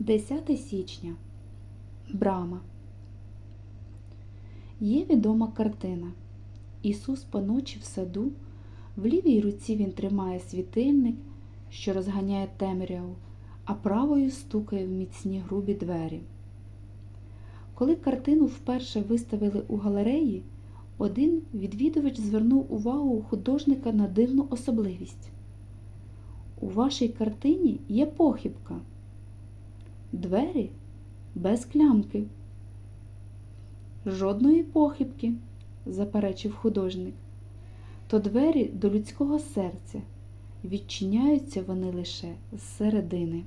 10 січня. Брама. Є відома картина. Ісус поночі в саду, в лівій руці він тримає світильник, що розганяє темряву, а правою стукає в міцні грубі двері. Коли картину вперше виставили у галереї, один відвідувач звернув увагу художника на дивну особливість. У вашій картині є похибка. Двері без клямки. Жодної похибки, заперечив художник. То двері до людського серця. Відчиняються вони лише зсередини.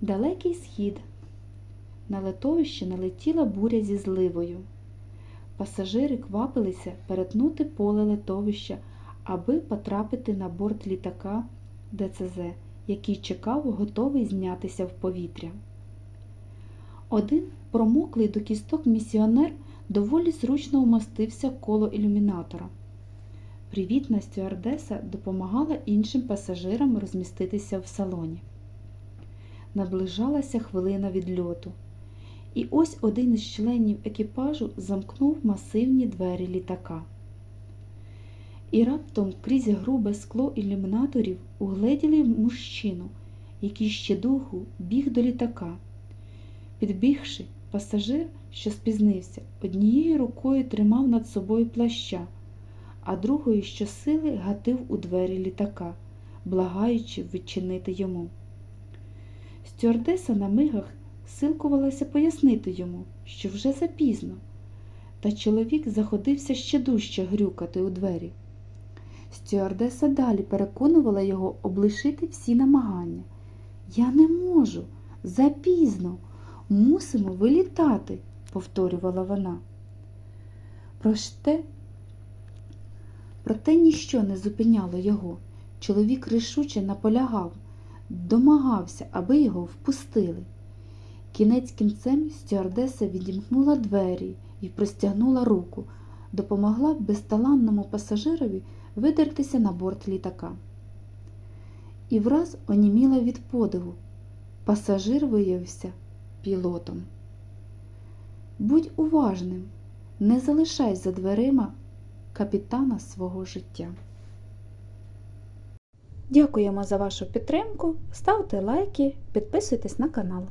Далекий схід. На литовище налетіла буря зі зливою. Пасажири квапилися перетнути поле литовища, аби потрапити на борт літака ДЦЗ, який чекав, готовий знятися в повітря. Один промоклий до кісток місіонер доволі зручно вмостився коло ілюмінатора. Привітна стюардеса допомагала іншим пасажирам розміститися в салоні. Наближалася хвилина відльоту, і ось один із членів екіпажу замкнув масивні двері літака. І раптом крізь грубе скло ілюмінаторів угледіли мужчину, який ще довго біг до літака. Підбігши, пасажир, що спізнився, однією рукою тримав над собою плаща, а другою щосили гатив у двері літака, благаючи відчинити йому. Стюардеса на мигах силкувалася пояснити йому, що вже запізно, та чоловік заходився ще дужче грюкати у двері. Стюардеса далі переконувала його облишити всі намагання. Я не можу, запізно, мусимо вилітати, повторювала вона. Проте, проте ніщо не зупиняло його. Чоловік рішуче наполягав, домагався, аби його впустили. Кінець кінцем стюардеса відімкнула двері і простягнула руку, допомогла безталанному пасажирові видертися на борт літака. І враз оніміла від подиву. Пасажир виявився пілотом. Будь уважним, не залишай за дверима капітана свого життя. Дякуємо за вашу підтримку. Ставте лайки, підписуйтесь на канал.